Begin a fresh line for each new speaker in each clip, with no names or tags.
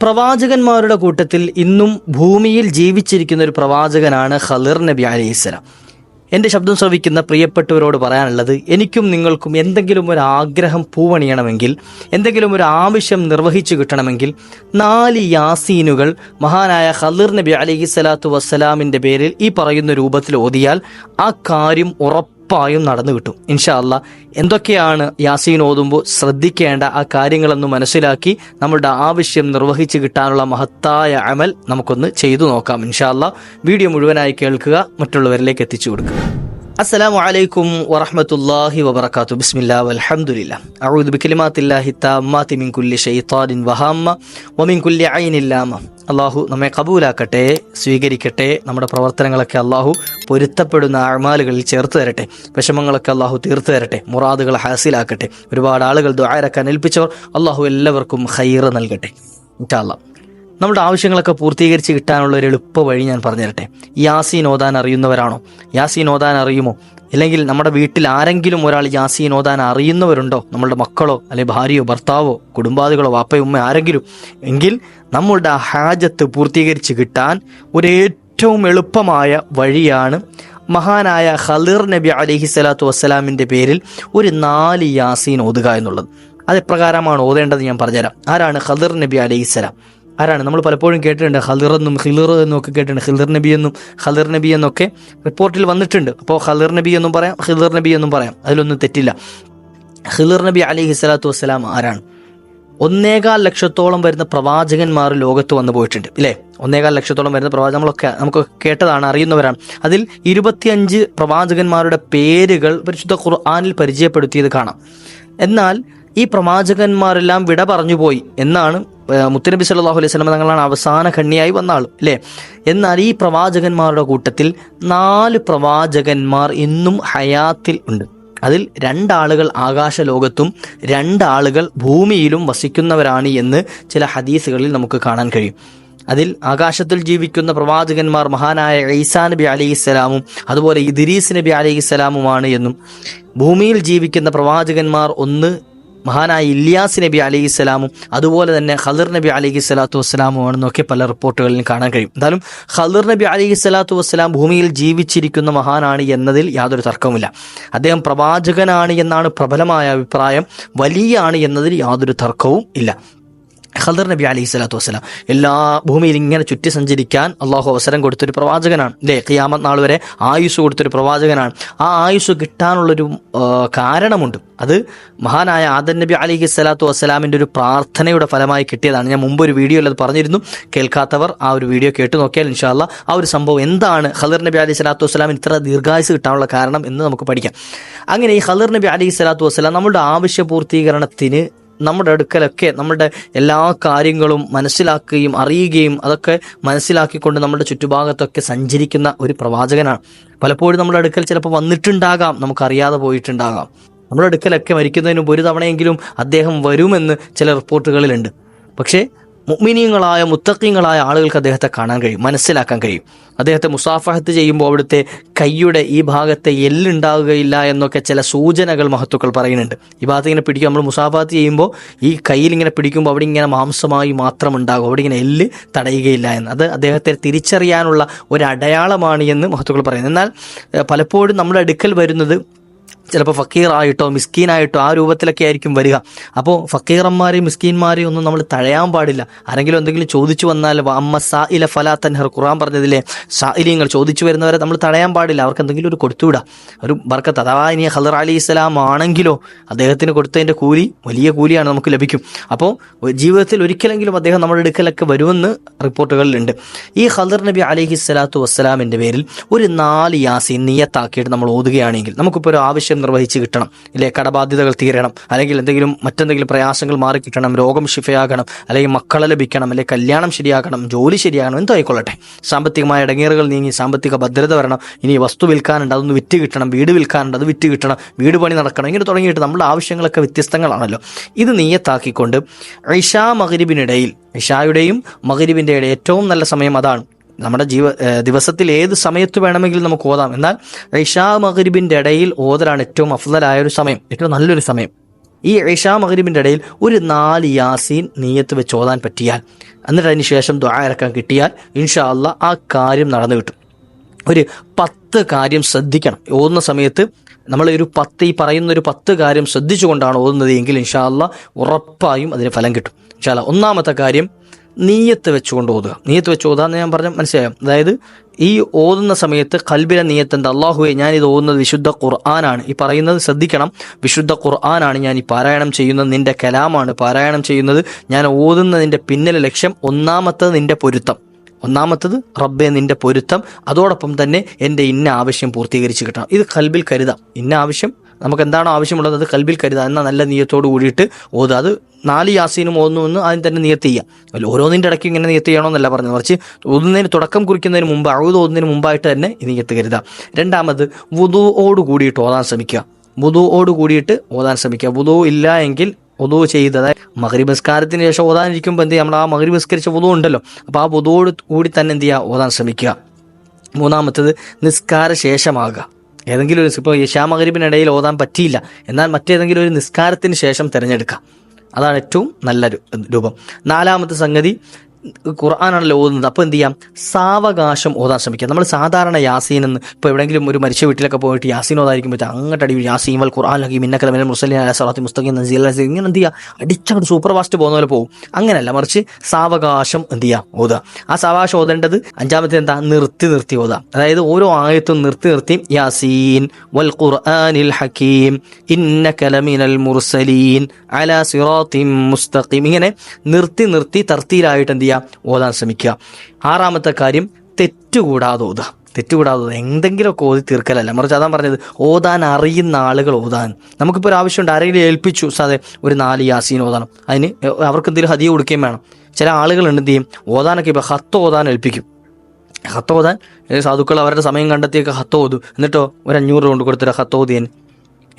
പ്രവാചകന്മാരുടെ കൂട്ടത്തിൽ ഇന്നും ഭൂമിയിൽ ജീവിച്ചിരിക്കുന്ന ഒരു പ്രവാചകനാണ് ഖലിർ നബി അലൈഹിസ്സലാം എന്റെ ശബ്ദം ശ്രവിക്കുന്ന പ്രിയപ്പെട്ടവരോട് പറയാനുള്ളത് എനിക്കും നിങ്ങൾക്കും എന്തെങ്കിലും ഒരു ആഗ്രഹം പൂവണിയണമെങ്കിൽ എന്തെങ്കിലും ഒരു ആവശ്യം നിർവഹിച്ചു കിട്ടണമെങ്കിൽ നാല് യാസീനുകൾ മഹാനായ ഖലിർ നബി അലൈഹി സ്വലാത്തു വസ്സലാമിന്റെ പേരിൽ ഈ പറയുന്ന രൂപത്തിൽ ഓതിയാൽ ആ കാര്യം ഉറപ്പായും നടന്നു കിട്ടും. ഇൻഷാ അല്ല എന്തൊക്കെയാണ് യാസീൻ ഓതുമ്പോൾ ശ്രദ്ധിക്കേണ്ട ആ കാര്യങ്ങളൊന്ന് മനസ്സിലാക്കി നമ്മളുടെ ആവശ്യം നിർവഹിച്ച് കിട്ടാനുള്ള മഹത്തായ അമൽ നമുക്കൊന്ന് ചെയ്തു നോക്കാം. ഇൻഷാ അല്ല വീഡിയോ മുഴുവനായി കേൾക്കുക മറ്റുള്ളവരിലേക്ക് എത്തിച്ചു കൊടുക്കുക. അസ്സലാമു അലൈക്കും വറഹ്മത്തുള്ളാഹി വബറകാത്തു ബിസ്മില്ലാ വൽഹംദുലില്ലാ. അഊദു ബികലിമാത്തില്ലാഹി തമ്മാതി മിൻ കുല്ലി ശൈത്താനിൻ വഹാമ്മ വമിൻ കുല്ലി ഐനില്ലാമ ലാമ. അള്ളാഹു നമ്മെ കബൂലാക്കട്ടെ സ്വീകരിക്കട്ടെ നമ്മുടെ പ്രവർത്തനങ്ങളൊക്കെ അള്ളാഹു പൊരുത്തപ്പെടുന്ന അഴമാലുകളിൽ ചേർത്ത് തരട്ടെ വിഷമങ്ങളൊക്കെ അള്ളാഹു തീർത്തു തരട്ടെ മുറാദുകൾ ഹാസിലാക്കട്ടെ ഒരുപാട് ആളുകൾ ദ്വാരക്കാൻ ഏൽപ്പിച്ചവർ അള്ളാഹു എല്ലാവർക്കും ഹൈറ് നൽകട്ടെ ഇൻഷാ നമ്മുടെ ആവശ്യങ്ങളൊക്കെ പൂർത്തീകരിച്ച് കിട്ടാനുള്ള ഒരു എളുപ്പ വഴി ഞാൻ പറഞ്ഞുതരട്ടെ. യാസീൻ ഓതാൻ അറിയുന്നവരാണോ? യാസീൻ ഓതാൻ അറിയുമോ? അല്ലെങ്കിൽ നമ്മുടെ വീട്ടിൽ ആരെങ്കിലും ഒരാൾ യാസീൻ ഓതാൻ അറിയുന്നവരുണ്ടോ? നമ്മളുടെ മക്കളോ അല്ലെങ്കിൽ ഭാര്യയോ ഭർത്താവോ കുടുംബാദികളോ വാപ്പയോ ഉമ്മ ആരെങ്കിലും? എങ്കിൽ നമ്മളുടെ ഹാജത്ത് പൂർത്തീകരിച്ച് കിട്ടാൻ ഒരു ഏറ്റവും എളുപ്പമായ വഴിയാണ് മഹാനായ ഖലിർ നബി അലഹി സ്വലാത്തു വസ്സലാമിന്റെ പേരിൽ ഒരു നാല് യാസീൻ ഓതുക എന്നുള്ളത്. അത് എപ്രകാരമാണ് ഓതേണ്ടത് ഞാൻ പറഞ്ഞുതരാം. ആരാണ് ഖലിർ നബി അലൈഹിസ്സലാം ആരാണ്? നമ്മൾ പലപ്പോഴും കേട്ടിട്ടുണ്ട് ഖലിർ എന്നും ഹിലിർ എന്നും ഒക്കെ കേട്ടിട്ടുണ്ട് ഹിലിർ നബി എന്നും ഹലിർ നബി എന്നൊക്കെ റിപ്പോർട്ടിൽ വന്നിട്ടുണ്ട്. അപ്പോൾ ഹലിർ നബി എന്നും പറയാം ഹിലിർ നബി എന്നും പറയാം. അതിലൊന്നും തെറ്റില്ല. ഹിലിർ നബി അലി സ്വലാത്തു വസ്സലാം ആരാണ്? ഒന്നേകാൽ ലക്ഷത്തോളം വരുന്ന പ്രവാചകന്മാർ ലോകത്ത് വന്നു പോയിട്ടുണ്ട് ഇല്ലേ? ഒന്നേകാൽ ലക്ഷത്തോളം വരുന്ന പ്രവാചക നമ്മളൊക്കെ നമുക്ക് കേട്ടതാണ് അറിയുന്നവരാണ്. അതിൽ ഇരുപത്തിയഞ്ച് പ്രവാചകന്മാരുടെ പേരുകൾ പരിശുദ്ധ ഖുർആാനിൽ പരിചയപ്പെടുത്തിയത് കാണാം. എന്നാൽ ഈ പ്രവാചകന്മാരെല്ലാം വിട പറഞ്ഞു പോയി എന്നാണ് മുത്തുനബി സല്ലല്ലാഹു അലൈഹി വസല്ലം തങ്ങളാണ് അവസാന ഖണ്ണിയായി വന്ന ആൾ അല്ലേ? എന്നാൽ ഈ പ്രവാചകന്മാരുടെ കൂട്ടത്തിൽ നാല് പ്രവാചകന്മാർ ഇന്നും ഹയാത്തിൽ ഉണ്ട്. അതിൽ രണ്ടാളുകൾ ആകാശ ലോകത്തും രണ്ടാളുകൾ ഭൂമിയിലും വസിക്കുന്നവരാണ് എന്ന് ചില ഹദീസുകളിൽ നമുക്ക് കാണാൻ കഴിയും. അതിൽ ആകാശത്തിൽ ജീവിക്കുന്ന പ്രവാചകന്മാർ മഹാനായ ഈസാ നബി അലൈഹിസ്സലാമും അതുപോലെ ഇദിരീസ് നബി അലൈഹിസ്സലാമുമാണ് എന്നും ഭൂമിയിൽ ജീവിക്കുന്ന പ്രവാചകന്മാർ ഒന്ന് മഹാനായ ഇല്യാസ് നബി അലൈഹി അതുപോലെ തന്നെ ഖദർ നബി അലൈഹി സ്വലാത്തു വസ്സലാമും ആണെന്നൊക്കെ പല റിപ്പോർട്ടുകളിലും കാണാൻ കഴിയും. എന്തായാലും ഖദർ നബി അലൈഹി സ്വലാത്തു വസ്സലാം ഭൂമിയിൽ ജീവിച്ചിരിക്കുന്ന മഹാനാണ് എന്നതിൽ യാതൊരു തർക്കവുമില്ല. അദ്ദേഹം പ്രവാചകനാണ് എന്നാണ് പ്രബലമായ അഭിപ്രായം വലിയാണ് എന്നതിൽ യാതൊരു തർക്കവും ഇല്ല. ഖദർ നബി അലൈഹി സ്വലാത്തു വസ്സലാം. എല്ലാ ഭൂമിയിൽ ഇങ്ങനെ ചുറ്റി സഞ്ചരിക്കാൻ അള്ളാഹു അവസരം കൊടുത്തൊരു പ്രവാചകനാണ്. അല്ലേ ഖിയാമത് നാൾ വരെ ആയുസ് കൊടുത്തൊരു പ്രവാചകനാണ്. ആ ആയുസ് കിട്ടാനുള്ളൊരു കാരണമുണ്ട്. അത് മഹാനായ ആദൻ നബി അലിഹി സ്വലാത്തു വസ്സലാമിന്റെ ഒരു പ്രാർത്ഥനയുടെ ഫലമായി കിട്ടിയതാണ്. ഞാൻ മുമ്പ് ഒരു വീഡിയോ അത് പറഞ്ഞിരുന്നു. കേൾക്കാത്തവർ ആ ഒരു വീഡിയോ കേട്ട് നോക്കിയാൽ ഇൻഷാല്ല ആ ഒരു സംഭവം എന്താണ് ഖദർ നബി അലൈഹി സ്വലാത്തു വസ്സലാമിന് ഇത്ര ദീർഘായുസ് കിട്ടാനുള്ള കാരണം എന്ന് നമുക്ക് പഠിക്കാം. അങ്ങനെ ഈ ഖദർ നബി അലൈഹി സ്വലാത്തു വസ്സലാം നമ്മുടെ ആവശ്യ പൂർത്തീകരണത്തിന് നമ്മുടെ അടുക്കലൊക്കെ നമ്മുടെ എല്ലാ കാര്യങ്ങളും മനസ്സിലാക്കുകയും അറിയുകയും അതൊക്കെ മനസ്സിലാക്കിക്കൊണ്ട് നമ്മുടെ ചുറ്റുഭാഗത്തൊക്കെ സഞ്ചരിക്കുന്ന ഒരു പ്രവാചകനാണ്. പലപ്പോഴും നമ്മുടെ അടുക്കൽ ചിലപ്പോൾ വന്നിട്ടുണ്ടാകാം നമുക്കറിയാതെ പോയിട്ടുണ്ടാകാം. നമ്മുടെ അടുക്കലൊക്കെ മരിക്കുന്നതിന് മുമ്പ് ഒരു തവണയെങ്കിലും അദ്ദേഹം വരുമെന്ന് ചില റിപ്പോർട്ടുകളിലുണ്ട്. പക്ഷേ മുഅ്മിനീങ്ങളായ മുത്തക്കിങ്ങളായ ആളുകൾക്ക് അദ്ദേഹത്തെ കാണാൻ കഴിയും മനസ്സിലാക്കാൻ കഴിയും. അദ്ദേഹത്തെ മുസാഫഹത്ത് ചെയ്യുമ്പോൾ അവിടുത്തെ കൈയുടെ ഈ ഭാഗത്തെ എല്ലുണ്ടാവുകയില്ല എന്നൊക്കെ ചില സൂചനകൾ മഹത്തുക്കൾ പറയുന്നുണ്ട്. ഈ ഭാഗത്ത് ഇങ്ങനെ പിടിക്കും. നമ്മൾ മുസാഫഹത്ത് ചെയ്യുമ്പോൾ ഈ കയ്യിൽ ഇങ്ങനെ പിടിക്കുമ്പോൾ അവിടെ ഇങ്ങനെ മാംസമായി മാത്രം ഉണ്ടാകും. അവിടെ ഇങ്ങനെ എല്ല് തടയുകയില്ല എന്ന്. അത് അദ്ദേഹത്തെ തിരിച്ചറിയാനുള്ള ഒരു അടയാളമാണ് എന്ന് മഹത്തുക്കൾ പറയുന്നത് എന്നാൽ പലപ്പോഴും നമ്മുടെ അടുക്കൽ വരുന്നത് ചിലപ്പോൾ ഫക്കീറായിട്ടോ മിസ്കീനായിട്ടോ ആ രൂപത്തിലൊക്കെ ആയിരിക്കും വരിക. അപ്പോൾ ഫക്കീറന്മാരെയും മിസ്കീന്മാരെയും ഒന്നും നമ്മൾ തഴയാൻ പാടില്ല. ആരെങ്കിലും എന്തെങ്കിലും ചോദിച്ചു വന്നാൽ അമ്മ സാ ഇല ഫലാ തൻഹർ ഖുറാൻ പറഞ്ഞതിലെ സായിലിങ്ങൾ ചോദിച്ചു വരുന്നവരെ നമ്മൾ തടയാൻ പാടില്ല. അവർക്ക് എന്തെങ്കിലും ഒരു കൊടുത്തുവിടുക ഒരു ബർക്കത്ത്. അഥവാ ഇനി ഹലർ അലി ഇസ്ലാം ആണെങ്കിലോ അദ്ദേഹത്തിന് കൊടുത്തതിന്റെ കൂലി വലിയ കൂലിയാണ് നമുക്ക് ലഭിക്കും. അപ്പോൾ ജീവിതത്തിൽ ഒരിക്കലെങ്കിലും അദ്ദേഹം നമ്മുടെ അടുക്കലൊക്കെ വരുമെന്ന് റിപ്പോർട്ടുകളിലുണ്ട്. ഈ ഹലർ നബി അലഹി സ്വലാത്തു വസ്സലാമിന്റെ പേരിൽ ഒരു നാല് യാസീൻ നിയത്താക്കിയിട്ട് നമ്മൾ ഓതുകയാണെങ്കിൽ നമുക്കിപ്പോൾ ഒരു ആവശ്യം നിർവഹിച്ച് കിട്ടണം. ഇല്ലേ കടബാധ്യതകൾ തീരണം. അല്ലെങ്കിൽ എന്തെങ്കിലും മറ്റെന്തെങ്കിലും പ്രയാസങ്ങൾ മാറി കിട്ടണം രോഗം ശിഫയാകണം അല്ലെങ്കിൽ മക്കളെ ലഭിക്കണം അല്ലെങ്കിൽ കല്യാണം ശരിയാക്കണം ജോലി ശരിയാകണം എന്തോ ആയിക്കൊള്ളട്ടെ. സാമ്പത്തികമായ ഇടങ്ങേറുകൾ നീങ്ങി സാമ്പത്തിക ഭദ്രത വരണം. ഇനി വസ്തു വിൽക്കാനുണ്ട് അതൊന്ന് വിറ്റ് കിട്ടണം വീട് വിൽക്കാനുണ്ട് അത് വിറ്റ് കിട്ടണം വീട് പണി നടക്കണം ഇങ്ങനെ തുടങ്ങിയിട്ട് നമ്മുടെ ആവശ്യങ്ങളൊക്കെ വ്യത്യസ്തങ്ങളാണല്ലോ. ഇത് നീയത്താക്കിക്കൊണ്ട് ഇഷാ മകരിബിനിടയിൽ ഇഷായുടെയും മകരിബിന്റെ ഏറ്റവും നല്ല സമയം അതാണ്. നമ്മുടെ ജീവ ദിവസത്തിൽ ഏത് സമയത്ത് വേണമെങ്കിലും നമുക്ക് ഓതാം. എന്നാൽ ഇഷാ മഹരിബിന്റെ ഇടയിൽ ഓതലാണ് ഏറ്റവും അഫ്ലലായ ഒരു സമയം ഏറ്റവും നല്ലൊരു സമയം. ഈ ഇഷാ മഹരിബിന്റെ ഇടയിൽ ഒരു നാല് യാസീൻ നീയത്ത് വെച്ച് ഓതാൻ പറ്റിയാൽ എന്നിട്ട് അതിന് ശേഷം ദ്വാരക്കാൻ കിട്ടിയാൽ ഇൻഷാ അല്ല ആ കാര്യം നടന്നു കിട്ടും. ഒരു പത്ത് കാര്യം ശ്രദ്ധിക്കണം. ഓതുന്ന സമയത്ത് നമ്മൾ ഒരു പത്ത് ഈ പറയുന്ന ഒരു പത്ത് കാര്യം ശ്രദ്ധിച്ചുകൊണ്ടാണ് ഓതുന്നത് എങ്കിൽ ഇൻഷാ അള്ളാ ഉറപ്പായും അതിന് ഫലം കിട്ടും. ഇൻഷാല്ല ഒന്നാമത്തെ കാര്യം നീയത്ത് വെച്ചുകൊണ്ട് ഓതുക. നീയത്ത് വെച്ച് ഓതാന്ന് ഞാൻ പറഞ്ഞ മനസ്സിലായോ? അതായത് ഈ ഓതുന്ന സമയത്ത് കൽബിലെ നീയത്ത് എന്താ അള്ളാഹുവെ ഇത് ഓതുന്നത് വിശുദ്ധ ഖുർആനാണ്. ഈ പറയുന്നത് ശ്രദ്ധിക്കണം. വിശുദ്ധ ഖുർആനാണ് ഞാൻ ഈ പാരായണം ചെയ്യുന്നത്. നിന്റെ കലാമാണ് പാരായണം ചെയ്യുന്നത്. ഞാൻ ഓതുന്നതിന്റെ പിന്നിലെ ലക്ഷ്യം ഒന്നാമത്തത് നിന്റെ പൊരുത്തം. ഒന്നാമത്തത് റബ്ബെ നിന്റെ പൊരുത്തം. അതോടൊപ്പം തന്നെ എന്റെ ഇന്ന ആവശ്യം പൂർത്തീകരിച്ച് കിട്ടണം. ഇത് കൽബിൽ കരുതാം. ഇന്ന ആവശ്യം നമുക്ക് എന്താണോ ആവശ്യമുള്ളത് അത് കൽബിൽ കരുതാം. എന്നാൽ നല്ല നീയത്തോട് കൂടിയിട്ട് ഓതുക. അത് നാല് യാസീനും ഓന്നുമെന്ന് ആദ്യം തന്നെ നിയത്ത് ചെയ്യാം. അല്ല ഓരോന്നിന്റെ ഇടയ്ക്ക് ഇങ്ങനെ നിയത്ത് ചെയ്യണമെന്നല്ല പറഞ്ഞത്. മറിച്ച് ഓതുന്നതിന് തുടക്കം കുറിക്കുന്നതിന് മുമ്പ് അഴുത് ഓതുന്നതിന് മുമ്പായിട്ട് തന്നെ നിയത്ത് കരുതാം. രണ്ടാമത് വുതുവോട് കൂടിയിട്ട് ഓതാൻ ശ്രമിക്കുക. വുതുവോട് കൂടിയിട്ട് ഓതാൻ ശ്രമിക്കുക. വുതു ഇല്ല എങ്കിൽ വുതു ചെയ്തത് മകരി നിസ്കാരത്തിന് ശേഷം ഓതാനിരിക്കുമ്പോൾ എന്ത് ചെയ്യുക നമ്മൾ ആ മകരി നിസ്കരിച്ച വുതു ഉണ്ടല്ലോ. അപ്പോൾ ആ വുതുവോട് കൂടി തന്നെ എന്ത് ചെയ്യുക ഓതാൻ ശ്രമിക്കുക. മൂന്നാമത്തത് നിസ്കാര ശേഷമാകുക. ഏതെങ്കിലും ഒരു ഇപ്പോൾ യശാ മകരിബിനിടയിൽ ഓതാൻ പറ്റിയില്ല. എന്നാൽ മറ്റേതെങ്കിലും ഒരു നിസ്കാരത്തിന് ശേഷം തിരഞ്ഞെടുക്കാം. അതാണ് ഏറ്റവും നല്ലൊരു രൂപം. നാലാമത്തെ സംഗതി ഖുർആാനാണല്ലോ ഓതുന്നത്. അപ്പോൾ എന്ത് ചെയ്യാം? സാവകാശം ഓതാൻ ശ്രമിക്കുക. നമ്മൾ സാധാരണ യാസീൻ എന്ന് ഇപ്പോൾ എവിടെയെങ്കിലും ഒരു മരിച്ച വീട്ടിലൊക്കെ പോയിട്ട് യാസീൻ ഓതായിരിക്കും പറ്റും അങ്ങോട്ട് അടി യാസീൻ വൽ ഖുർആൻ ലഹി മിന്നക്കല മിനൽ മുസ്ലിം അല സലാത്തി മുസ്തഖി നസീൽ ഇങ്ങനെ എന്ത് ചെയ്യുക അടിച്ചങ്ങോട്ട് സൂപ്പർ ഫാസ്റ്റ് പോകുന്ന പോലെ പോകും. അങ്ങനെയല്ല മറിച്ച് സാവകാശം എന്ത് ചെയ്യുക ഓതുക. ആ സാവകാശം ഓതേണ്ടത് അഞ്ചാമത്തെ എന്താ? നിർത്തി നിർത്തി ഓതുക. അതായത് ഓരോ ആയത്തും നിർത്തി നിർത്തി യാസീൻ വൽ ഖുർആനിൽ ഹക്കീം ഇന്നക ലമിനൽ മുർസലീൻ അല സിറാത്തിൻ മുസ്തഖീം. ഇങ്ങനെ നിർത്തി നിർത്തി തർത്തിയിലായിട്ട് എന്ത് ചെയ്യുക ഓതാൻ ശ്രമിക്കുക. ആറാമത്തെ കാര്യം തെറ്റുകൂടാതെ ഓതുക. തെറ്റുകൂടാതെ എന്തെങ്കിലുമൊക്കെ ഓതി തീർക്കലല്ല? മറിച്ച് അതാ പറഞ്ഞത് ഓതാൻ അറിയുന്ന ആളുകൾ ഓതാൻ. നമുക്കിപ്പോൾ ഒരു ആവശ്യമുണ്ട് ആരെങ്കിലും ഏൽപ്പിച്ചു സാധേ ഒരു നാല് യാസീൻ ഓതണം അതിന് അവർക്ക് എന്തെങ്കിലും ഹതിയ കൊടുക്കുകയും വേണം. ചില ആളുകളുണ്ട് എന്ത് ചെയ്യും? ഓതാനൊക്കെ ഇപ്പോൾ ഹത്ത് ഓതാൻ ഏൽപ്പിക്കും. ഹത്ത് ഓതാൻ സാധുക്കൾ അവരുടെ സമയം കണ്ടെത്തിയൊക്കെ ഹത്ത് ഓതു. എന്നിട്ടോ ഒരു അഞ്ഞൂറ് കൊണ്ട് കൊടുത്തിട്ട് ഹത്ത് ഓതിയൻ.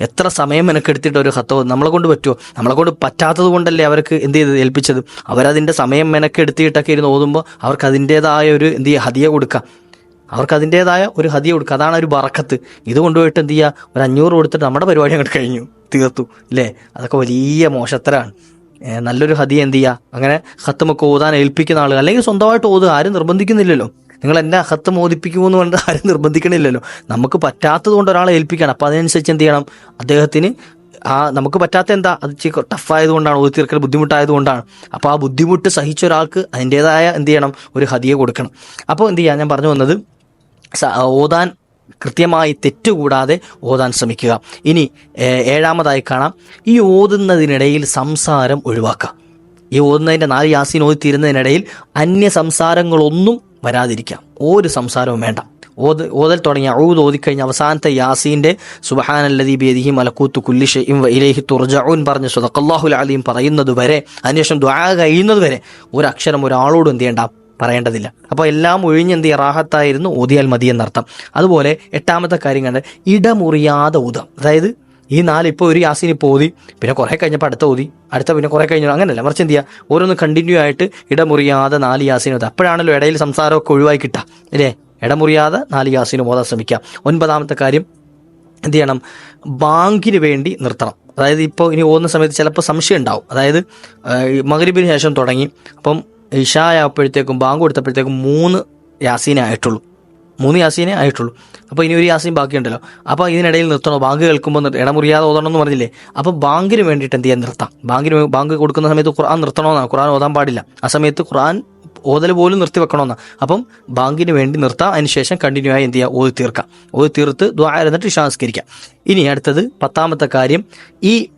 എത്ര സമയം മെനക്കെടുത്തിട്ട് ഒരു ഹത്തോ നമ്മളെ കൊണ്ട് പറ്റുമോ നമ്മളെ കൊണ്ട് പറ്റാത്തത് കൊണ്ടല്ലേ അവർക്ക് എന്ത് ചെയ്ത് ഏൽപ്പിച്ചത്. അവരതിന്റെ സമയം മെനക്കെടുത്തിയിട്ടൊക്കെ ഇരുന്ന് ഓതുമ്പോൾ അവർക്ക് അതിന്റേതായ ഒരു എന്ത് ചെയ്യുക ഹതിയ കൊടുക്കാം. അവർക്ക് അതിന്റേതായ ഒരു ഹതിയ കൊടുക്കുക അതാണ് ഒരു വറക്കത്ത്. ഇത് കൊണ്ടുപോയിട്ട് എന്ത് ചെയ്യുക ഒരു അഞ്ഞൂറ് കൊടുത്തിട്ട് നമ്മുടെ പരിപാടി അങ്ങോട്ട് കഴിഞ്ഞു. തീർത്തു. ഇല്ലേ? അതൊക്കെ വലിയ മോശത്തരാണ്. നല്ലൊരു ഹതി എന്ത് ചെയ്യുക അങ്ങനെ ഹത്തുമൊക്കെ ഓതാൻ ഏൽപ്പിക്കുന്ന ആളുകൾ. അല്ലെങ്കിൽ സ്വന്തമായിട്ട് ഓതുക. ആരും നിർബന്ധിക്കുന്നില്ലല്ലോ. നിങ്ങൾ എന്നെ അഹത്ത് മോദിപ്പിക്കുമോ എന്ന് പറഞ്ഞിട്ട് ആരും നിർബന്ധിക്കണില്ലല്ലോ. നമുക്ക് പറ്റാത്തത് കൊണ്ട് ഒരാളെ ഏൽപ്പിക്കണം അപ്പോൾ അതിനനുസരിച്ച് എന്ത് ചെയ്യണം? അദ്ദേഹത്തിന് ആ നമുക്ക് പറ്റാത്ത എന്താ? അത് ടഫായതുകൊണ്ടാണ് ഒരു തീർക്കൽ ബുദ്ധിമുട്ടായതുകൊണ്ടാണ് അപ്പോൾ ആ ബുദ്ധിമുട്ട് സഹിച്ച ഒരാൾക്ക് അതിന്റേതായ എന്ത് ചെയ്യണം? ഒരു ഹതിയെ കൊടുക്കണം. അപ്പോൾ എന്ത് ചെയ്യാം? ഞാൻ പറഞ്ഞു വന്നത് ഓതാൻ കൃത്യമായി തെറ്റുകൂടാതെ ഓതാൻ ശ്രമിക്കുക. ഇനി ഏഴാമതായി കാണാം. ഈ ഓതുന്നതിനിടയിൽ സംസാരം ഒഴിവാക്കുക. ഈ ഓതുന്നതിന്റെ നാല് യാസീൻ ഓതി തീരുന്നതിനിടയിൽ അന്യ സംസാരങ്ങളൊന്നും വരാതിരിക്കാം. ഒരു സംസാരവും വേണ്ട. ഓത് ഓതൽ തുടങ്ങിയ ഔദ് ഓതിക്കഴിഞ്ഞ അവസാനത്തെ യാസീന്റെ സുബഹാനല്ലദീ ബേദിഹി മലക്കൂത്ത് കുല്ലി ഇം വ ഇലൈഹി തുർജഊൻ പറഞ്ഞ് സ്വതക്കല്ലാഹുൽ അലീം പറയുന്നത് വരെ അതിനുശേഷം ദ്വാ കഴിയുന്നത് വരെ ഒരു അക്ഷരം ഒരാളോടും എന്ത് ചെയ്യണ്ട പറയേണ്ടതില്ല. അപ്പോൾ എല്ലാം ഒഴിഞ്ഞ് എന്ത് റാഹത്തായിരുന്നു ഓതിയാൽ മതി എന്നർത്ഥം അതുപോലെ എട്ടാമത്തെ കാര്യം കണ്ട് ഇടമുറിയാതെ ഊതാം. അതായത് ഈ നാല് ഇപ്പോൾ ഒരു യാസീൻ ഇപ്പോൾ ഓതി പിന്നെ കുറേ കഴിഞ്ഞപ്പോൾ അടുത്ത ഓതി അടുത്ത പിന്നെ കുറേ കഴിഞ്ഞു. അങ്ങനെയല്ല മറിച്ച് എന്ത് ചെയ്യുക ഓരോന്ന് കണ്ടിന്യൂ ആയിട്ട് ഇടമുറിയാതെ നാല് യാസീൻ ഓതുക അപ്പോഴാണല്ലോ ഇടയിൽ സംസാരമൊക്കെ ഒഴിവായി കിട്ടുക അല്ലേ? ഇടമുറിയാതെ നാല് യാസീനും ഓതാൻ ശ്രമിക്കുക. ഒൻപതാമത്തെ കാര്യം എന്ത് ചെയ്യണം? ബാങ്കിന് വേണ്ടി നിർത്തണം. അതായത് ഇപ്പോൾ ഇനി ഓതുന്ന സമയത്ത് ചിലപ്പോൾ സംശയം ഉണ്ടാവും. അതായത് മകരിബിന് ശേഷം തുടങ്ങി. അപ്പം ഇഷായപ്പോഴത്തേക്കും ബാങ്ക് കൊടുത്തപ്പോഴത്തേക്കും മൂന്ന് യാസീനെ ആയിട്ടുള്ളൂ. മൂന്ന് യാസീനെ ആയിട്ടുള്ളൂ. അപ്പോൾ ഇനി ഒരു യാസീൻ ബാക്കിയുണ്ടല്ലോ. അപ്പോൾ ഇതിനിടയിൽ നിർത്തണോ? ബാങ്ക് കേൾക്കുമ്പോൾ ഇടമുറിയാതെ ഓതണം എന്ന് പറഞ്ഞില്ലേ? അപ്പോൾ ബാങ്കിന് വേണ്ടിയിട്ട് എന്ത് ചെയ്യാൻ നിർത്താം? ബാങ്കിന് ബാങ്ക് കൊടുക്കുന്ന സമയത്ത് ഖുർആൻ നിർത്തണമെന്നാണ് ഖുർആൻ ഓതാൻ പാടില്ല. ആ സമയത്ത് ഖുർആൻ ഓതൽ പോലും നിർത്തി വെക്കണമെന്നാണ് അപ്പം ബാങ്കിന് വേണ്ടി നിർത്താം. അതിനുശേഷം കണ്ടിന്യൂ ആയി എന്ത് ചെയ്യുക? ഓതി തീർക്കാം. ഓതി തീർത്ത് ദ്വാരന്നിട്ട് ഇഷാസ്കരിക്കാം ഇനി അടുത്തത് പത്താമത്തെ കാര്യം. ഈ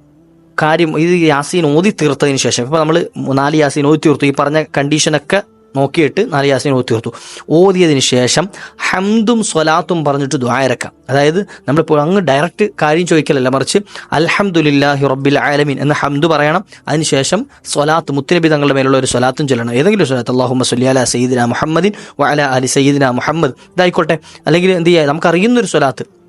കാര്യം ഇത് യാസീൻ ഓതി തീർത്തതിന് ശേഷം. ഇപ്പോൾ നമ്മൾ നാല് യാസീൻ ഓതി തീർത്തു. ഈ പറഞ്ഞ കണ്ടീഷനൊക്കെ നോക്കിയിട്ട് നാല് യാസീൻ ഓതി തീർത്തു. ഓതിയതിന് ശേഷം ഹംദും സ്വലാത്തും പറഞ്ഞിട്ട് ദ്വായരക്കാം അതായത് നമ്മളിപ്പോൾ അങ്ങ് ഡയറക്റ്റ് കാര്യം ചോദിക്കലല്ല മറിച്ച് അൽഹംദുലില്ലാഹി റബ്ബിൽ ആലമീൻ എന്ന ഹംദ് പറയണം. അതിനുശേഷം സ്വലാത്ത് മുത്തനബി തങ്ങളുടെ മേലുള്ള ഒരു സ്വലാത്തും ചൊല്ലണം. ഏതെങ്കിലും സ്വലാത്ത് അള്ളാഹുമ്മ മസ്ലി അല സയ്യിദിന മുഹമ്മദിൻ വഅല അലി സയ്യിദിന മുഹമ്മദ്. ഇതായിക്കോട്ടെ. അല്ലെങ്കിൽ എന്ത് ചെയ്യുക നമുക്കറിയുന്നൊരു സ്വലാത്ത്.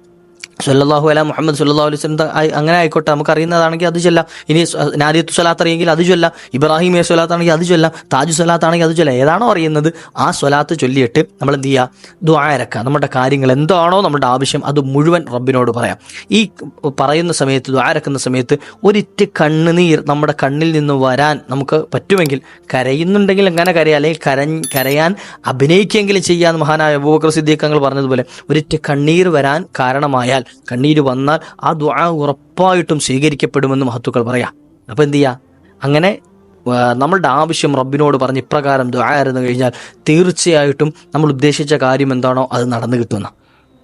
സല്ലല്ലാഹു അല മുഹമ്മദ് സല്ലല്ലാഹു അലൈഹി വസല്ലം അങ്ങനെ ആയിക്കോട്ടെ. നമുക്ക് അറിയുന്നതാണെങ്കിൽ അത് ചൊല്ലാം. ഇനി നാദിയത്തു സ്വലാത്ത് അറിയെങ്കിൽ അത് ചൊല്ലാം. ഇബ്രാഹിമിയ സ്വലാത്ത് ആണെങ്കിൽ അത് ചൊല്ലാം. താജു സ്വലാത്ത് ആണെങ്കിൽ അത് ചൊല്ലാം. ഏതാണോ അറിയുന്നത് ആ സ്വലാത്ത് ചൊല്ലിയിട്ട് നമ്മൾ എന്ത് ചെയ്യുക ദ്വാരക്ക നമ്മുടെ കാര്യങ്ങൾ എന്താണോ നമ്മുടെ ആവശ്യം അത് മുഴുവൻ റബ്ബിനോട് പറയാം. ഈ പറയുന്ന സമയത്ത് ദ്വാരക്കുന്ന സമയത്ത് ഒരിറ്റ് കണ്ണുനീർ നമ്മുടെ കണ്ണിൽ നിന്ന് വരാൻ നമുക്ക് പറ്റുമെങ്കിൽ കരയുന്നുണ്ടെങ്കിൽ എങ്ങനെ കരയാം? അല്ലെങ്കിൽ കര കരയാൻ അഭിനയിക്കുകയെങ്കിലും ചെയ്യാൻ മഹാനായ അബൂബക്കർ തങ്ങൾ പറഞ്ഞതുപോലെ. ഒരിറ്റ് കണ്ണീർ വരാൻ കാരണമായാൽ കണ്ണീര് വന്നാൽ ആ ദുആ ഉറപ്പായിട്ടും സ്വീകരിക്കപ്പെടുമെന്ന് മഹത്തുക്കൾ പറയാം. അപ്പോൾ എന്ത് ചെയ്യുക അങ്ങനെ നമ്മളുടെ ആവശ്യം റബ്ബിനോട് പറഞ്ഞ് ഇപ്രകാരം ദുആയിരുന്നു കഴിഞ്ഞാൽ തീർച്ചയായിട്ടും നമ്മൾ ഉദ്ദേശിച്ച കാര്യം എന്താണോ അത് നടന്നു കിട്ടുന്ന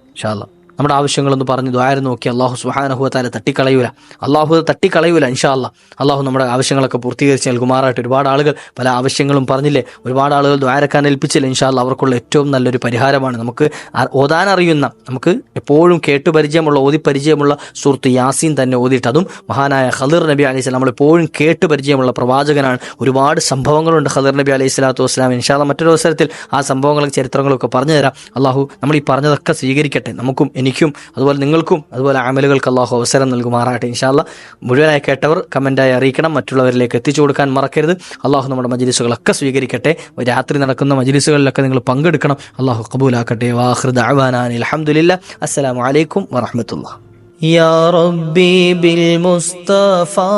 ഇൻഷാല്ല നമ്മുടെ ആവശ്യങ്ങളൊന്ന് പറഞ്ഞ് ദ്വാരം നോക്കി അള്ളാഹു സുഹാനഹുവത്താലെ തട്ടിക്കളയൂല. അള്ളാഹു തട്ടിക്കളയൂല ഇൻഷാ ഇൻഷാല്ല അള്ളാഹു നമ്മുടെ ആവശ്യങ്ങളൊക്കെ പൂർത്തീകരിച്ച് നൽകുമാറായിട്ട് ഒരുപാട് ആളുകൾ പല ആവശ്യങ്ങളും പറഞ്ഞില്ലേ? ഒരുപാട് ആളുകൾ ദ്വാരക്കാൻ ഏൽപ്പിച്ചില്ല? ഇൻഷാല്ല അവർക്കുള്ള ഏറ്റവും നല്ലൊരു പരിഹാരമാണ്. നമുക്ക് ഓതാനറിയുന്ന നമുക്ക് എപ്പോഴും കേട്ടുപരിചയമുള്ള ഓതി പരിചയമുള്ള സുഹൃത്ത് യാസീൻ തന്നെ ഓതിയിട്ട് അതും മഹാനായ ഖദർ നബി അലൈഹി സ്വലാം നമ്മളെപ്പോഴും കേട്ടു പരിചയമുള്ള പ്രവാചകനാണ്. ഒരുപാട് സംഭവങ്ങളുണ്ട് ഖദർ നബി അലൈഹി സ്വലാത്തു വസ്സലാം ഇൻഷാല്ല മറ്റൊരു അവസരത്തിൽ ആ സംഭവങ്ങളും ചരിത്രങ്ങളും ഒക്കെ പറഞ്ഞു തരാം. അള്ളാഹു നമ്മൾ ഈ പറഞ്ഞതൊക്കെ സ്വീകരിക്കട്ടെ. നമുക്കും എനിക്കും അതുപോലെ നിങ്ങൾക്കും അതുപോലെ ആമലുകൾക്ക് അള്ളാഹു അവസരം നൽകുമാറാട്ടെ ഇൻഷാല്ല മുഴുവനായി കേട്ടവർ കമൻറ്റായി അറിയിക്കണം മറ്റുള്ളവരിലേക്ക് എത്തിച്ചു കൊടുക്കാൻ മറക്കരുത് അള്ളാഹു നമ്മുടെ മജിലിസുകളൊക്കെ സ്വീകരിക്കട്ടെ രാത്രി നടക്കുന്ന മജിലിസുകളിലൊക്കെ നിങ്ങൾ പങ്കെടുക്കണം അള്ളാഹു കബൂലാക്കട്ടെ വാഹൃദ് അഹ്വാനാൻ അലഹമുല്ല അസ്സലാമു അലൈക്കും വറഹമത്തുള്ള يا ربي بالمصطفى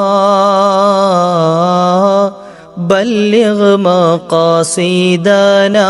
بلغ مقاصدنا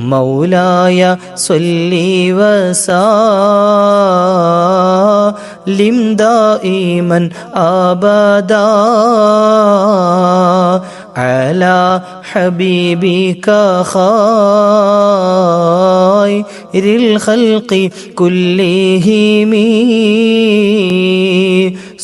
مولاي صل وسلم دائما أبدا على حبيبك خير الخلق كلهم.